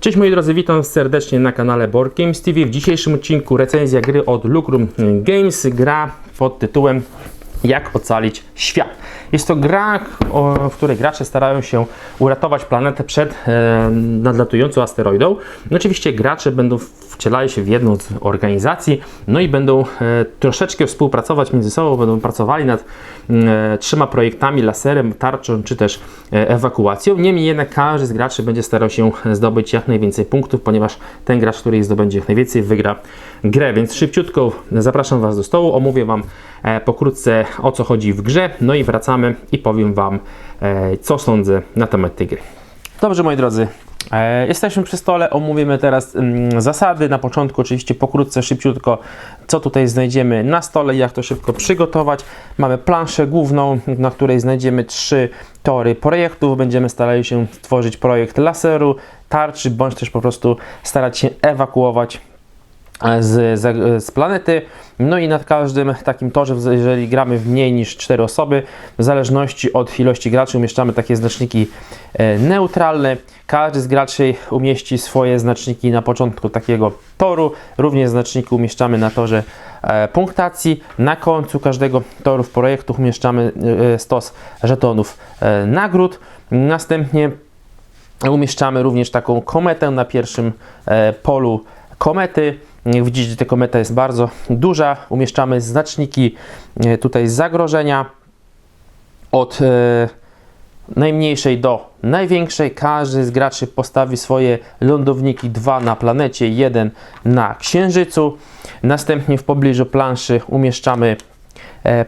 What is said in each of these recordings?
Cześć moi drodzy, witam serdecznie na kanale Board Games TV. W dzisiejszym odcinku recenzja gry od Lucrum Games, gra pod tytułem Jak ocalić świat. Jest to gra, w której gracze starają się uratować planetę przed nadlatującą asteroidą. No oczywiście gracze będą wcielali się w jedną z organizacji, no i będą e, troszeczkę współpracować między sobą, będą pracowali nad e, trzema projektami, laserem, tarczą czy też e, ewakuacją. Niemniej jednak każdy z graczy będzie starał się zdobyć jak najwięcej punktów, ponieważ ten gracz, który zdobędzie jak najwięcej, wygra grę. Więc szybciutko zapraszam Was do stołu, omówię Wam pokrótce o co chodzi w grze, no i wracamy i powiem Wam, co sądzę na temat tej gry. Dobrze, moi drodzy, jesteśmy przy stole, omówimy teraz mm, zasady. Na początku, oczywiście, pokrótce, szybciutko, co tutaj znajdziemy na stole, jak to szybko przygotować. Mamy planszę główną, na której znajdziemy trzy tory projektów. Będziemy starali się stworzyć projekt laseru, tarczy, bądź też po prostu starać się ewakuować z, z, z planety. No i nad każdym takim torze, jeżeli gramy w mniej niż 4 osoby, w zależności od ilości graczy umieszczamy takie znaczniki e, neutralne. Każdy z graczy umieści swoje znaczniki na początku takiego toru. Również znaczniki umieszczamy na torze e, punktacji. Na końcu każdego toru w projektu umieszczamy e, stos żetonów nagród. Następnie umieszczamy również taką kometę na pierwszym polu komety. Jak widzicie, ta kometa jest bardzo duża. Umieszczamy znaczniki e, tutaj zagrożenia od e, najmniejszej do największej. Każdy z graczy postawi swoje lądowniki, dwa na planecie, jeden na Księżycu. Następnie w pobliżu planszy umieszczamy e,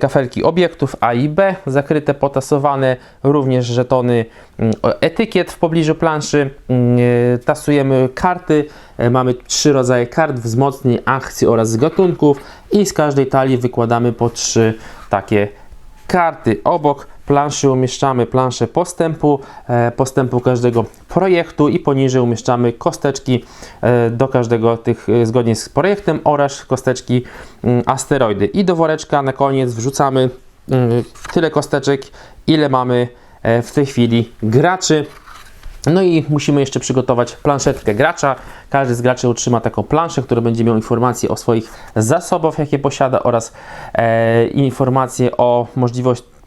kafelki obiektów A i B, zakryte, potasowane, również żetony mm, etykiet w pobliżu planszy. Mm, tasujemy karty, e, mamy trzy rodzaje kart, wzmocnień, akcji oraz gatunków i z każdej talii wykładamy po trzy takie karty. Obok planszy umieszczamy planszę postępu, e, postępu każdego projektu i poniżej umieszczamy kosteczki e, do każdego tych e, zgodnie z projektem oraz kosteczki mm, asteroidy. I do woreczka na koniec wrzucamy mm, tyle kosteczek, ile mamy w tej chwili graczy. No i musimy jeszcze przygotować planszetkę gracza. Każdy z graczy otrzyma taką planszę, która będzie miał informacje o swoich zasobach, jakie posiada oraz e, informacje o możliwości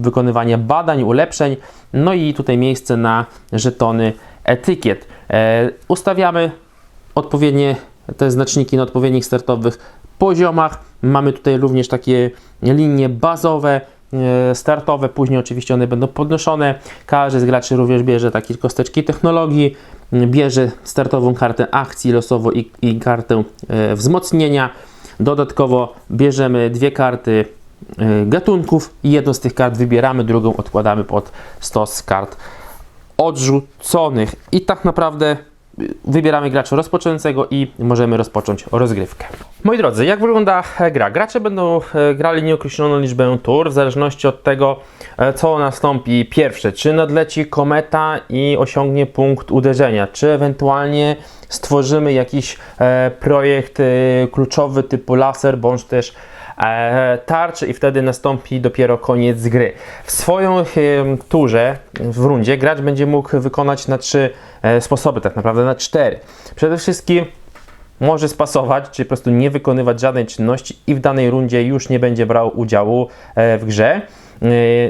wykonywania badań, ulepszeń, no i tutaj miejsce na żetony etykiet. E, ustawiamy odpowiednie te znaczniki na odpowiednich startowych poziomach. Mamy tutaj również takie linie bazowe, e, startowe, później oczywiście one będą podnoszone. Każdy z graczy również bierze takie kosteczki technologii, bierze startową kartę akcji losowo i, i kartę e, wzmocnienia. Dodatkowo bierzemy dwie karty gatunków i jedną z tych kart wybieramy, drugą odkładamy pod stos kart odrzuconych. I tak naprawdę y, wybieramy gracza rozpoczynającego i możemy rozpocząć rozgrywkę. Moi drodzy, jak wygląda gra? Gracze będą e, grali nieokreśloną liczbę tur, w zależności od tego, e, co nastąpi pierwsze. Czy nadleci kometa i osiągnie punkt uderzenia, czy ewentualnie stworzymy jakiś e, projekt kluczowy typu laser, bądź też E, tarczy i wtedy nastąpi dopiero koniec gry. W swoją turze, w rundzie, gracz będzie mógł wykonać na trzy e, sposoby, tak naprawdę na cztery. Przede wszystkim może spasować, czyli po prostu nie wykonywać żadnej czynności i w danej rundzie już nie będzie brał udziału e, w grze.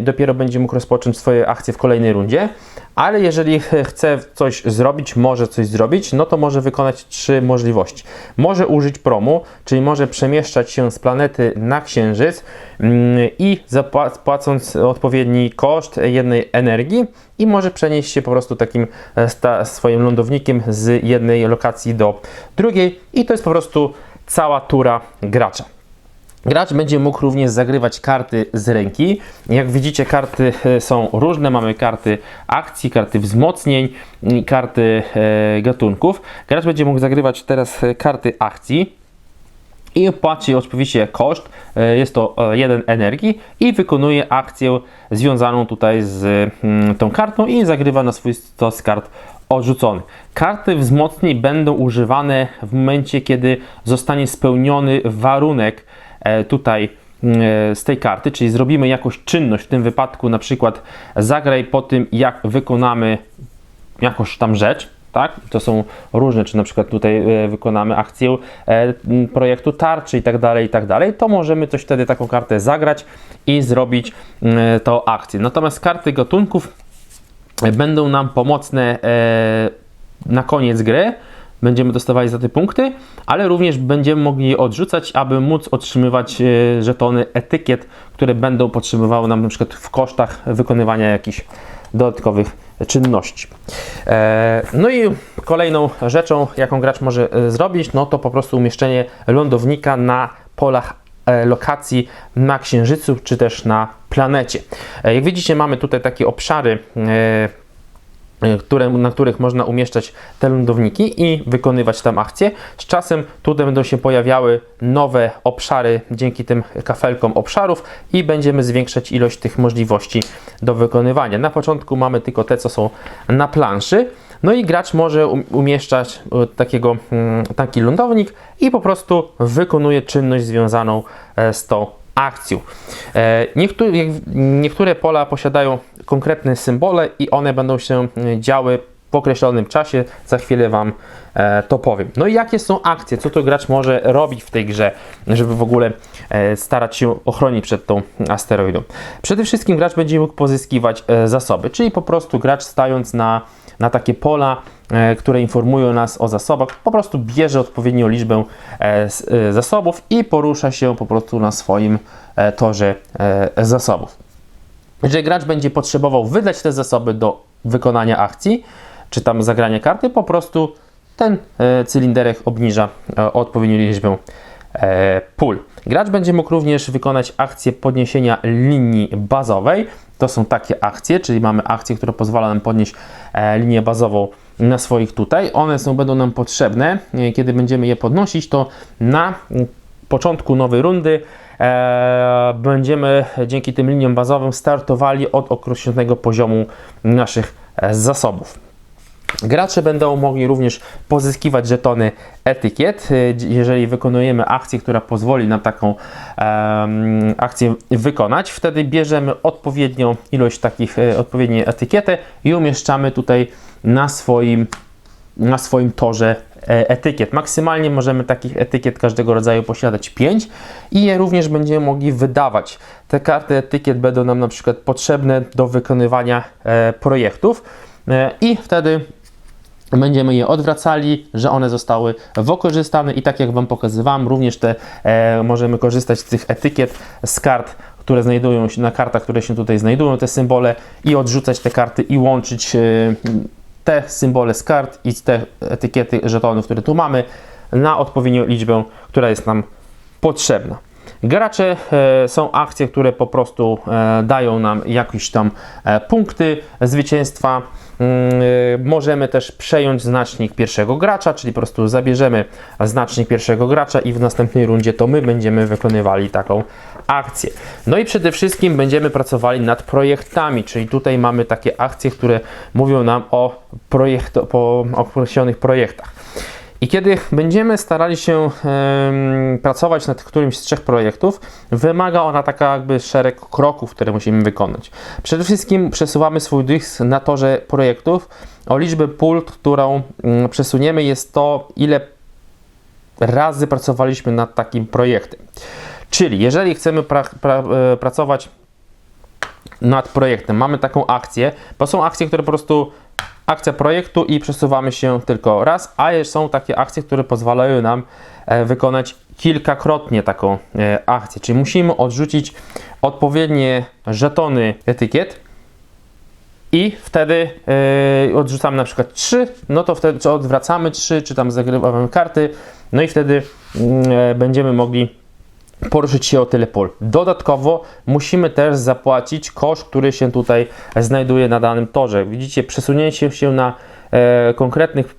Dopiero będzie mógł rozpocząć swoje akcje w kolejnej rundzie ale jeżeli chce coś zrobić, może coś zrobić, no to może wykonać trzy możliwości. Może użyć promu, czyli może przemieszczać się z planety na Księżyc mm, i zapłacąc odpowiedni koszt jednej energii i może przenieść się po prostu takim e, swoim lądownikiem z jednej lokacji do drugiej i to jest po prostu cała tura gracza. Gracz będzie mógł również zagrywać karty z ręki. Jak widzicie, karty e, są różne. Mamy karty akcji, karty wzmocnień, karty e, gatunków. Gracz będzie mógł zagrywać teraz e, karty akcji i płaci oczywiście koszt, jest to jeden energii i wykonuje akcję związaną tutaj z mm, tą kartą i zagrywa na swój stos kart odrzucony. Karty wzmocnień będą używane w momencie, kiedy zostanie spełniony warunek tutaj mm, e, z tej karty, czyli zrobimy jakąś czynność, w tym wypadku na przykład zagraj po tym, jak wykonamy jakąś tam rzecz, tak? To są różne, czy na przykład tutaj e, wykonamy akcję e, projektu tarczy i tak dalej, i tak dalej, to możemy coś wtedy taką kartę zagrać i zrobić e, tą akcję. Natomiast karty gatunków e, będą nam pomocne e, na koniec gry. Będziemy dostawali za te punkty, ale również będziemy mogli je odrzucać, aby móc otrzymywać e, żetony etykiet, które będą potrzebowały nam na przykład w kosztach wykonywania jakichś dodatkowych czynności. E, No i kolejną rzeczą, jaką gracz może e, zrobić, no to po prostu umieszczenie lądownika na polach lokacji na Księżycu czy też na planecie. Jak widzicie, mamy tutaj takie obszary. E, które, na których można umieszczać te lądowniki i wykonywać tam akcje. Z czasem tutaj będą się pojawiały nowe obszary dzięki tym kafelkom obszarów i będziemy zwiększać ilość tych możliwości do wykonywania. Na początku mamy tylko te, co są na planszy. No i gracz może um- umieszczać e, takiego, mm, taki lądownik i po prostu wykonuje czynność związaną e, z tą akcją. E, Niektóre, niektóre pola posiadają konkretne symbole i one będą się e, działy w określonym czasie. Za chwilę Wam e, to powiem. No i jakie są akcje? Co to gracz może robić w tej grze, żeby w ogóle e, starać się ochronić przed tą asteroidą? Przede wszystkim gracz będzie mógł pozyskiwać zasoby, czyli po prostu gracz stając na, na takie pola, które informują nas o zasobach, po prostu bierze odpowiednią liczbę zasobów i porusza się po prostu na swoim torze zasobów. Jeżeli gracz będzie potrzebował wydać te zasoby do wykonania akcji, czy tam zagrania karty, po prostu ten e, cylinderek obniża e, odpowiednią liczbę e, pól. Gracz będzie mógł również wykonać akcję podniesienia linii bazowej. To są takie akcje, czyli mamy akcję, która pozwala nam podnieść linię bazową na swoich tutaj. One są, będą nam potrzebne, kiedy będziemy je podnosić, to na początku nowej rundy będziemy dzięki tym liniom bazowym startowali od określonego poziomu naszych e, zasobów. Gracze będą mogli również pozyskiwać żetony etykiet, y, jeżeli wykonujemy akcję, która pozwoli nam taką akcję wykonać. Wtedy bierzemy odpowiednią ilość takich, e, odpowiedniej etykiety i umieszczamy tutaj na swoim, na swoim torze e, etykiet. Maksymalnie możemy takich etykiet każdego rodzaju posiadać 5 i je również będziemy mogli wydawać. Te karty etykiet będą nam na przykład potrzebne do wykonywania e, projektów e, i wtedy będziemy je odwracali, że one zostały wykorzystane i tak jak Wam pokazywałem, również te e, możemy korzystać z tych etykiet z kart, które znajdują się na kartach, które się tutaj znajdują, te symbole i odrzucać te karty i łączyć e, te symbole z kart i te etykiety żetonów, które tu mamy na odpowiednią liczbę, która jest nam potrzebna. Gracze e, są akcje, które po prostu e, dają nam jakieś tam e, punkty zwycięstwa. Mm, e, Możemy też przejąć znacznik pierwszego gracza, czyli po prostu zabierzemy znacznik pierwszego gracza i w następnej rundzie to my będziemy wykonywali taką akcję. No i przede wszystkim będziemy pracowali nad projektami, czyli tutaj mamy takie akcje, które mówią nam o, projekt, po określonych projektach. I kiedy będziemy starali się pracować nad którymś z trzech projektów, wymaga ona taka jakby szereg kroków, które musimy wykonać. Przede wszystkim przesuwamy swój dysk na torze projektów. O liczbę pól, którą mm, przesuniemy, jest to, ile razy pracowaliśmy nad takim projektem. Czyli jeżeli chcemy pra, pra, e, pracować nad projektem, mamy taką akcję, bo są akcje, które po prostu akcja projektu i przesuwamy się tylko raz, a są takie akcje, które pozwalają nam e, wykonać kilkakrotnie taką e, akcję, czyli musimy odrzucić odpowiednie żetony etykiet i wtedy e, odrzucamy na przykład 3, no to wtedy czy odwracamy 3, czy tam zagrywamy karty, no i wtedy e, będziemy mogli poruszyć się o tyle pól. Dodatkowo musimy też zapłacić koszt, który się tutaj znajduje na danym torze. Widzicie, przesunięcie się na e, konkretnych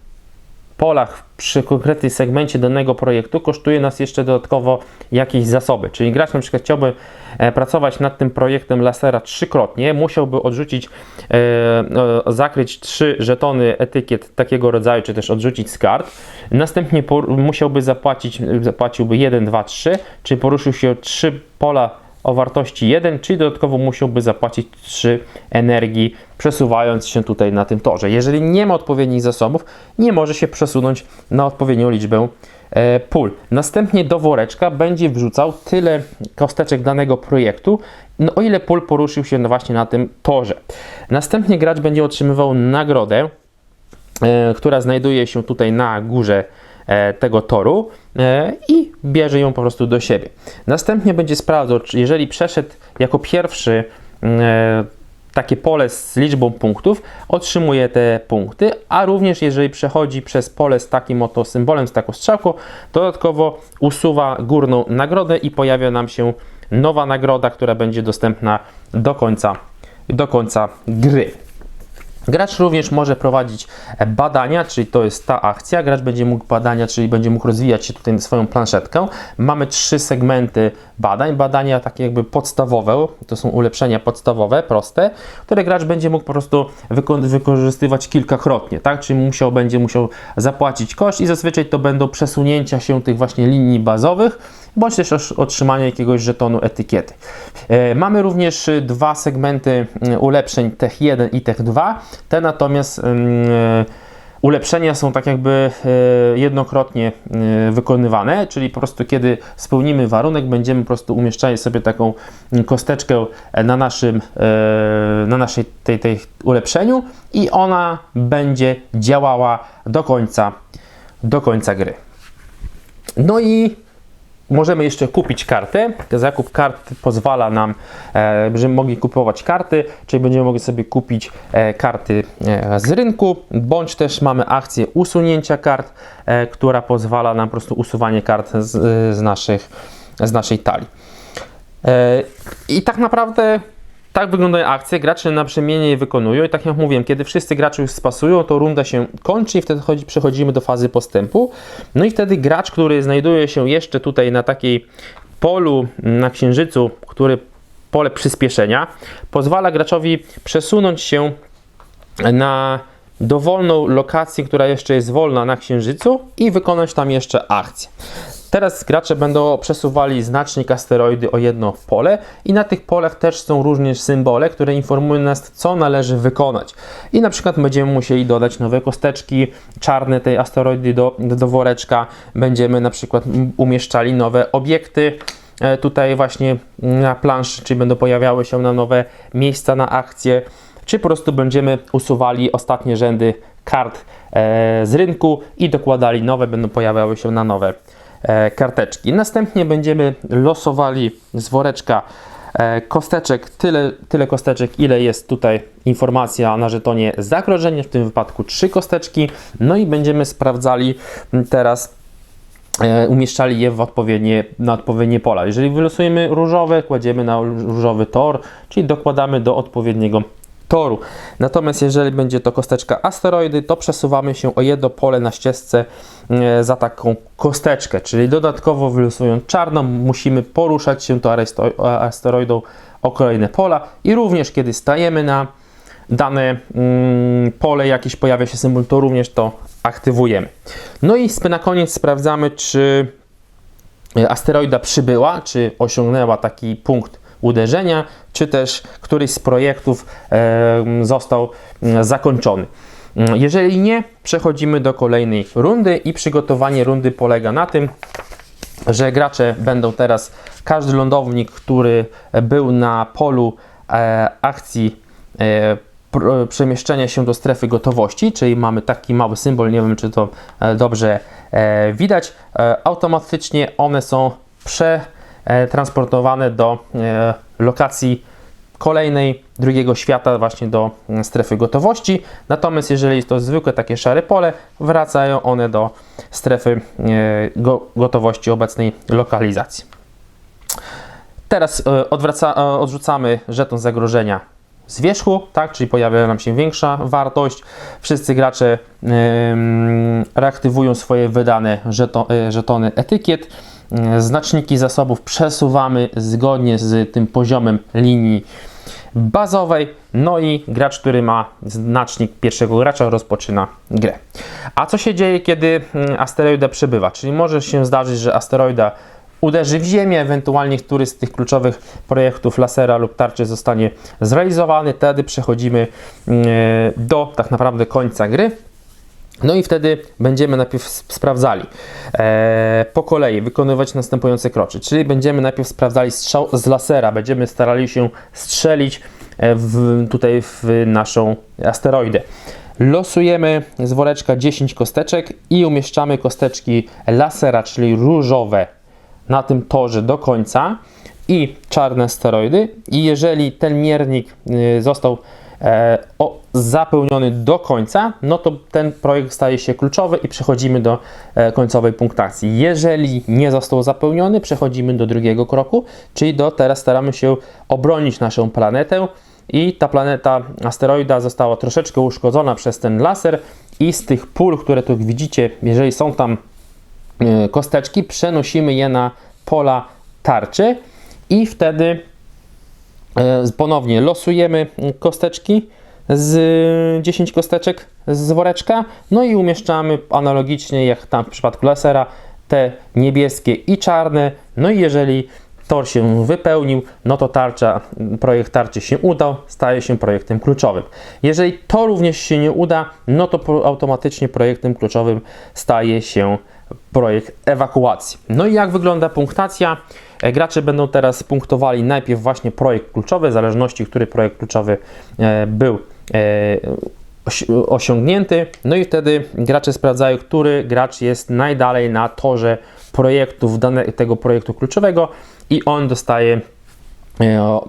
polach przy konkretnym segmencie danego projektu kosztuje nas jeszcze dodatkowo jakieś zasoby. Czyli gracz na przykład chciałby e, pracować nad tym projektem lasera trzykrotnie, musiałby odrzucić, e, e, zakryć trzy żetony etykiet takiego rodzaju, czy też odrzucić z kart. Następnie musiałby zapłacić, zapłaciłby 1, 2, 3, czyli poruszył się trzy pola o wartości 1, czyli dodatkowo musiałby zapłacić 3 energii, przesuwając się tutaj na tym torze. Jeżeli nie ma odpowiednich zasobów, nie może się przesunąć na odpowiednią liczbę e, pól. Następnie do woreczka będzie wrzucał tyle kosteczek danego projektu, no, o ile pól poruszył się właśnie na tym torze. Następnie gracz będzie otrzymywał nagrodę, e, która znajduje się tutaj na górze tego toru e, i bierze ją po prostu do siebie. Następnie będzie sprawdzał, czy jeżeli przeszedł jako pierwszy e, takie pole z liczbą punktów, otrzymuje te punkty, a również jeżeli przechodzi przez pole z takim oto symbolem, z taką strzałką, dodatkowo usuwa górną nagrodę i pojawia nam się nowa nagroda, która będzie dostępna do końca, do końca gry. Gracz również może prowadzić badania, czyli to jest ta akcja. Gracz będzie mógł badania, czyli będzie mógł rozwijać się tutaj swoją planszetkę. Mamy trzy segmenty badań. Badania takie jakby podstawowe, to są ulepszenia podstawowe, proste, które gracz będzie mógł po prostu wyko wykorzystywać kilkakrotnie, tak? Czyli musiał, będzie musiał zapłacić koszt i zazwyczaj to będą przesunięcia się tych właśnie linii bazowych, bądź też otrzymanie jakiegoś żetonu etykiety. E, mamy również dwa segmenty mm, ulepszeń Tech 1 i Tech 2. Te natomiast mm, ulepszenia są tak jakby e, jednokrotnie e, wykonywane, czyli po prostu kiedy spełnimy warunek, będziemy po prostu umieszczali sobie taką kosteczkę na naszym, na naszej tej, tej ulepszeniu i ona będzie działała do końca, do końca gry. No i Możemy jeszcze kupić kartę. Zakup kart pozwala nam, e, mogli kupować karty, czyli będziemy mogli sobie kupić e, karty e, z rynku, bądź też mamy akcję usunięcia kart, która pozwala nam po prostu usuwanie kart z, naszych, z naszej talii. I tak naprawdę tak wyglądają akcje, gracze naprzemiennie je wykonują i tak jak mówiłem, kiedy wszyscy gracze już spasują, to runda się kończy i wtedy przechodzimy do fazy postępu. No i wtedy gracz, który znajduje się jeszcze tutaj na takiej polu na księżycu, który pole przyspieszenia, pozwala graczowi przesunąć się na dowolną lokację, która jeszcze jest wolna na księżycu i wykonać tam jeszcze akcję. Teraz gracze będą przesuwali znacznik asteroidy o jedno pole i na tych polach też są również symbole, które informują nas, co należy wykonać. I na przykład będziemy musieli dodać nowe kosteczki czarne tej asteroidy do, do woreczka. Będziemy na przykład umieszczali nowe obiekty e, tutaj właśnie na planszy, czyli będą pojawiały się na nowe miejsca na akcje, czy po prostu będziemy usuwali ostatnie rzędy kart e, z rynku i dokładali nowe, będą pojawiały się na nowe karteczki. Następnie będziemy losowali z woreczka e, kosteczek, tyle, tyle kosteczek, ile jest tutaj informacja na żetonie zagrożenie, w tym wypadku trzy kosteczki. No i będziemy sprawdzali teraz e, umieszczali je w odpowiednie, na odpowiednie pola. Jeżeli wylosujemy różowe, kładziemy na różowy tor, czyli dokładamy do odpowiedniego toru. Natomiast jeżeli będzie to kosteczka asteroidy, to przesuwamy się o jedno pole na ścieżce e, za taką kosteczkę, czyli dodatkowo wylosując czarną, musimy poruszać się to asteroidą o kolejne pola i również kiedy stajemy na dane mm, pole, jakieś pojawia się symbol, to również to aktywujemy. No i na koniec sprawdzamy, czy asteroida przybyła, czy osiągnęła taki punkt uderzenia, czy też któryś z projektów został mm, zakończony. Mm, jeżeli nie, przechodzimy do kolejnej rundy i przygotowanie rundy polega na tym, że gracze będą teraz, każdy lądownik, który był na polu e, akcji e, przemieszczenia się do strefy gotowości, czyli mamy taki mały symbol, nie wiem czy to e, dobrze widać, automatycznie one są prze transportowane do e, lokacji kolejnej, drugiego świata, właśnie do mm, strefy gotowości. Natomiast jeżeli jest to zwykłe takie szare pole, wracają one do strefy e, gotowości obecnej lokalizacji. Teraz odwraca, odrzucamy żeton zagrożenia z wierzchu, tak, czyli pojawia nam się większa wartość. Wszyscy gracze reaktywują swoje wydane żetony etykiet E, znaczniki zasobów przesuwamy zgodnie z tym poziomem linii bazowej. No i gracz, który ma znacznik pierwszego gracza, rozpoczyna grę. A co się dzieje, kiedy mm, asteroida przybywa? Czyli może się zdarzyć, że asteroida uderzy w ziemię, ewentualnie któryś z tych kluczowych projektów lasera lub tarczy zostanie zrealizowany, wtedy przechodzimy mm, do tak naprawdę końca gry. No i wtedy będziemy najpierw sp- sprawdzali e, po kolei, wykonywać następujące kroki. Czyli będziemy najpierw sprawdzali strzał z lasera, będziemy starali się strzelić e, w, tutaj w naszą asteroidę. Losujemy z woreczka 10 kosteczek i umieszczamy kosteczki lasera, czyli różowe na tym torze do końca i czarne steroidy. I jeżeli ten miernik y, został e, zapełniony do końca, no to ten projekt staje się kluczowy i przechodzimy do e, końcowej punktacji. Jeżeli nie został zapełniony, przechodzimy do drugiego kroku, czyli do teraz staramy się obronić naszą planetę. I ta planeta, asteroida została troszeczkę uszkodzona przez ten laser i z tych pól, które tu widzicie, jeżeli są tam e, kosteczki, przenosimy je na pola tarczy i wtedy e, ponownie losujemy kosteczki z 10 kosteczek z woreczka, no i umieszczamy analogicznie jak tam w przypadku lasera te niebieskie i czarne, no i jeżeli tor się wypełnił, no to tarcza, projekt tarczy się udał, staje się projektem kluczowym. Jeżeli to również się nie uda, no to automatycznie projektem kluczowym staje się projekt ewakuacji. No i jak wygląda punktacja? E, Gracze będą teraz punktowali najpierw właśnie projekt kluczowy, w zależności, który projekt kluczowy e, był e, osi- osiągnięty. No i wtedy gracze sprawdzają, który gracz jest najdalej na torze projektów dane, tego projektu kluczowego i on dostaje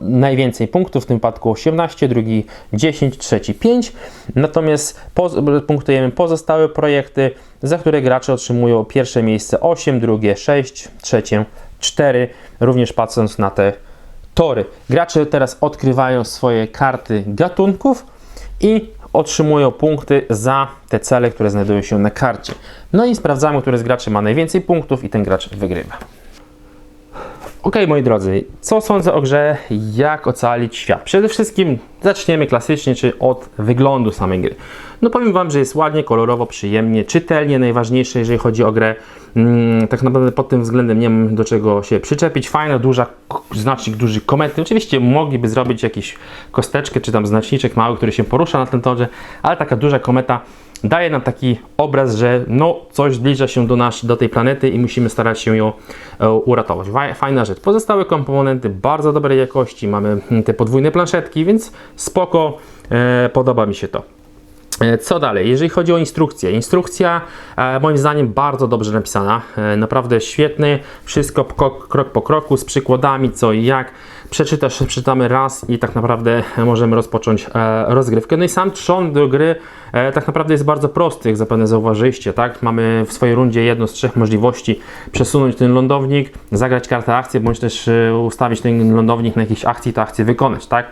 najwięcej punktów, w tym wypadku 18, drugi 10, trzeci 5. Natomiast punktujemy pozostałe projekty, za które gracze otrzymują pierwsze miejsce 8, drugie 6, trzecie 4, również patrząc na te tory. Gracze teraz odkrywają swoje karty gatunków i otrzymują punkty za te cele, które znajdują się na karcie. No i sprawdzamy, który z graczy ma najwięcej punktów i ten gracz wygrywa. Ok, moi drodzy, co sądzę o grze Jak ocalić świat? Przede wszystkim zaczniemy klasycznie, czy od wyglądu samej gry. No powiem Wam, że jest ładnie, kolorowo, przyjemnie, czytelnie, najważniejsze, jeżeli chodzi o grę. Mm, tak naprawdę pod tym względem nie mam do czego się przyczepić. Fajna, duża, znacznik duży komety. Oczywiście mogliby zrobić jakieś kosteczkę, czy tam znaczniczek mały, który się porusza na tym torze, ale taka duża kometa daje nam taki obraz, że no coś zbliża się do, nasz, do tej planety i musimy starać się ją e, uratować. Wa- Fajna rzecz. Pozostałe komponenty bardzo dobrej jakości. Mamy te podwójne planszetki, więc spoko, e, podoba mi się to. E, Co dalej? Jeżeli chodzi o instrukcję. Instrukcja e, moim zdaniem bardzo dobrze napisana. E, naprawdę świetny. Wszystko krok po kroku z przykładami co i jak. Przeczytasz, przeczytamy raz i tak naprawdę możemy rozpocząć rozgrywkę. No i sam trzon do gry tak naprawdę jest bardzo prosty, jak zapewne zauważyliście, tak? Mamy w swojej rundzie jedną z trzech możliwości przesunąć ten lądownik, zagrać kartę akcji, bądź też ustawić ten lądownik na jakiejś akcji, tę akcję wykonać, tak?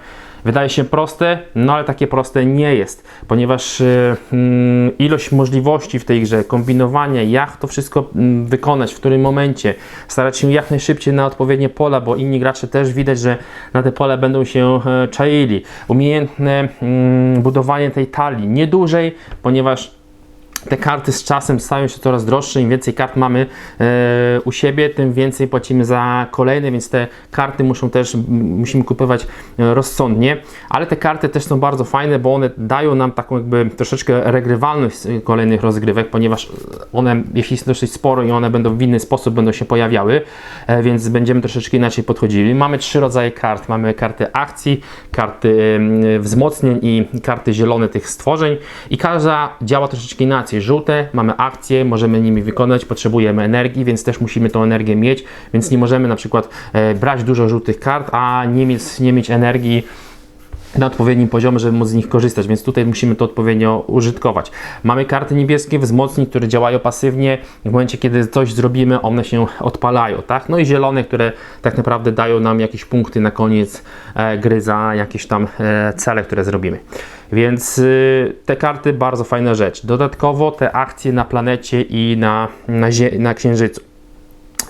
Wydaje się proste, no ale takie proste nie jest, ponieważ y, mm, ilość możliwości w tej grze, kombinowania, jak to wszystko mm, wykonać, w którym momencie, starać się jak najszybciej na odpowiednie pola, bo inni gracze też widać, że na te pole będą się e, czaili. Umiejętne mm, budowanie tej talii, nie dłużej, ponieważ te karty z czasem stają się coraz droższe. Im więcej kart mamy e, u siebie, tym więcej płacimy za kolejne, więc te karty muszą też, musimy kupować e, rozsądnie. Ale te karty też są bardzo fajne, bo one dają nam taką jakby troszeczkę regrywalność e, kolejnych rozgrywek, ponieważ one, jeśli jest dosyć sporo i one będą w inny sposób będą się pojawiały, e, więc będziemy troszeczkę inaczej podchodzili. Mamy trzy rodzaje kart. Mamy karty akcji, karty em, wzmocnień i karty zielone tych stworzeń i każda działa troszeczkę inaczej. Żółte mamy akcje, możemy nimi wykonać, potrzebujemy energii, więc też musimy tą energię mieć, więc nie możemy na przykład e, brać dużo żółtych kart, a nie mieć, nie mieć energii na odpowiednim poziomie, żeby móc z nich korzystać, więc tutaj musimy to odpowiednio użytkować. Mamy karty niebieskie wzmocnień, które działają pasywnie. W momencie, kiedy coś zrobimy, one się odpalają, tak? No i zielone, które tak naprawdę dają nam jakieś punkty na koniec e, gry za jakieś tam e, cele, które zrobimy. Więc y, te karty bardzo fajna rzecz. Dodatkowo te akcje na planecie i na, na, na Księżycu.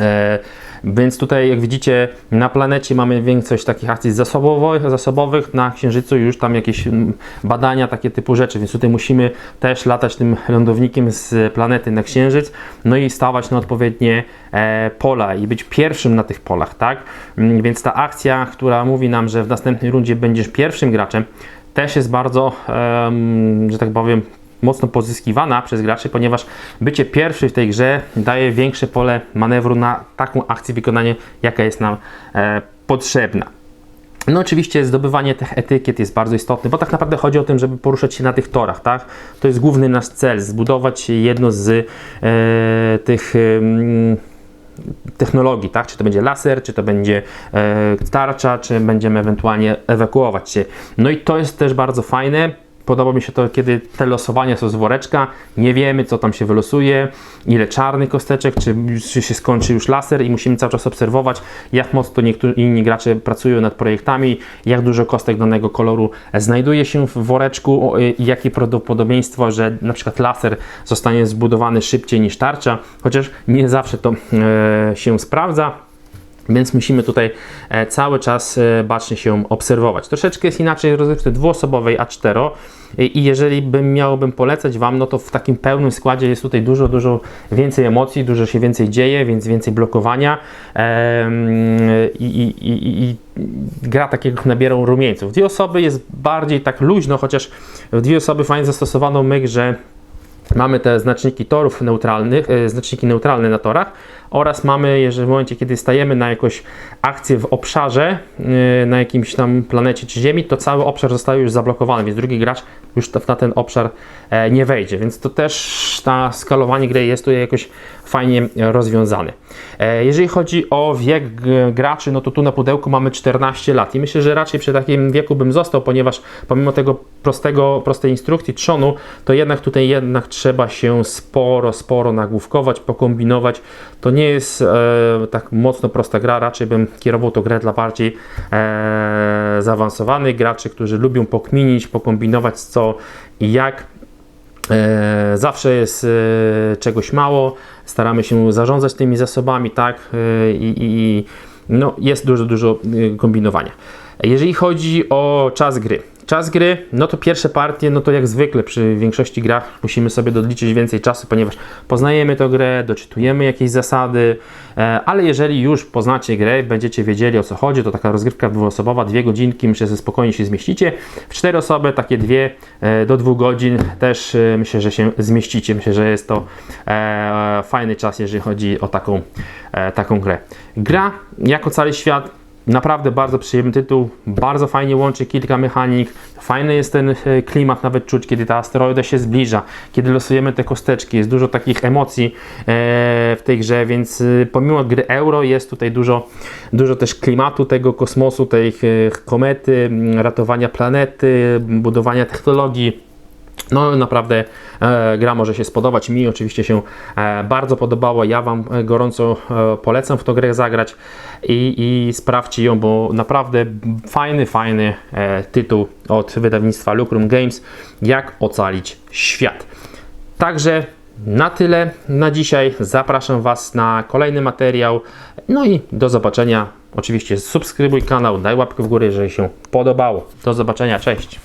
E, Więc tutaj, jak widzicie, na planecie mamy większość takich akcji zasobowych, zasobowych, na Księżycu już tam jakieś mm, badania, takie typu rzeczy, więc tutaj musimy też latać tym lądownikiem z planety na Księżyc, no i stawać na odpowiednie e, pola i być pierwszym na tych polach, tak? Mm, Więc ta akcja, która mówi nam, że w następnej rundzie będziesz pierwszym graczem, też jest bardzo, że tak powiem, mocno pozyskiwana przez graczy, ponieważ bycie pierwszy w tej grze daje większe pole manewru na taką akcję wykonanie, jaka jest nam e, potrzebna. No oczywiście zdobywanie tych etykiet jest bardzo istotne, bo tak naprawdę chodzi o tym, żeby poruszać się na tych torach, tak? To jest główny nasz cel, zbudować jedno z e, tych em, technologii, tak? Czy to będzie laser, czy to będzie e, tarcza, czy będziemy ewentualnie ewakuować się. No i to jest też bardzo fajne. Podoba mi się to, kiedy te losowania są z woreczka, nie wiemy, co tam się wylosuje, ile czarnych kosteczek, czy, czy się skończy już laser i musimy cały czas obserwować, jak mocno niektórzy inni gracze pracują nad projektami, jak dużo kostek danego koloru znajduje się w woreczku i jakie prawdopodobieństwo, że na przykład laser zostanie zbudowany szybciej niż tarcza, chociaż nie zawsze to e, się sprawdza. Więc musimy tutaj e, cały czas e, bacznie się obserwować. Troszeczkę jest inaczej rozgrywce dwuosobowej A4 i jeżeli bym miałbym polecać Wam, no to w takim pełnym składzie jest tutaj dużo, dużo więcej emocji, dużo się więcej dzieje, więc więcej blokowania i, i, i, i gra takiego nabiera rumieńców. Dwie osoby jest bardziej tak luźno, chociaż w dwie osoby fajnie zastosowano myk, że Mamy te znaczniki torów neutralnych, e, znaczniki neutralne na torach oraz mamy, jeżeli w momencie, kiedy stajemy na jakąś akcję w obszarze, e, na jakimś tam planecie czy Ziemi, to cały obszar zostaje już zablokowany, więc drugi gracz już na ten obszar e, nie wejdzie, więc to też ta skalowanie gry jest tutaj jakoś fajnie rozwiązane. E, Jeżeli chodzi o wiek graczy, no to tu na pudełku mamy 14 lat i myślę, że raczej przy takim wieku bym został, ponieważ pomimo tego prostego, prostej instrukcji trzonu, to jednak tutaj jednak trzeba się sporo, sporo nagłówkować, pokombinować. To nie jest e, tak mocno prosta gra, raczej bym kierował to grę dla bardziej e, zaawansowanych graczy, którzy lubią pokminić, pokombinować co i jak. Zawsze jest e, czegoś mało, staramy się zarządzać tymi zasobami, tak, e, i, i, i no, jest dużo, dużo e, kombinowania. Jeżeli chodzi o czas gry, czas gry, no to pierwsze partie, no to jak zwykle przy większości grach musimy sobie doliczyć więcej czasu, ponieważ poznajemy tę grę, doczytujemy jakieś zasady, e, ale jeżeli już poznacie grę, będziecie wiedzieli o co chodzi, to taka rozgrywka dwuosobowa, dwie godzinki, myślę, że spokojnie się zmieścicie. W cztery osoby takie dwie e, do dwóch godzin też e, myślę, że się zmieścicie. Myślę, że jest to fajny czas, jeżeli chodzi o taką, taką grę. Gra jako cały świat Naprawdę bardzo przyjemny tytuł, bardzo fajnie łączy kilka mechanik, fajny jest ten e, klimat nawet czuć, kiedy ta asteroida się zbliża, kiedy losujemy te kosteczki, jest dużo takich emocji e, w tej grze, więc e, pomimo gry euro jest tutaj dużo, dużo też klimatu tego kosmosu, tej komety, ratowania planety, budowania technologii. No naprawdę e, gra może się spodobać. Mi oczywiście się e, bardzo podobało. Ja Wam e, gorąco e, polecam w tą grę zagrać i, i sprawdźcie ją, bo naprawdę fajny, fajny e, tytuł od wydawnictwa Lucrum Games. Jak ocalić świat. Także na tyle na dzisiaj. Zapraszam Was na kolejny materiał. No i do zobaczenia. Oczywiście subskrybuj kanał, daj łapkę w górę, jeżeli się podobało. Do zobaczenia, cześć.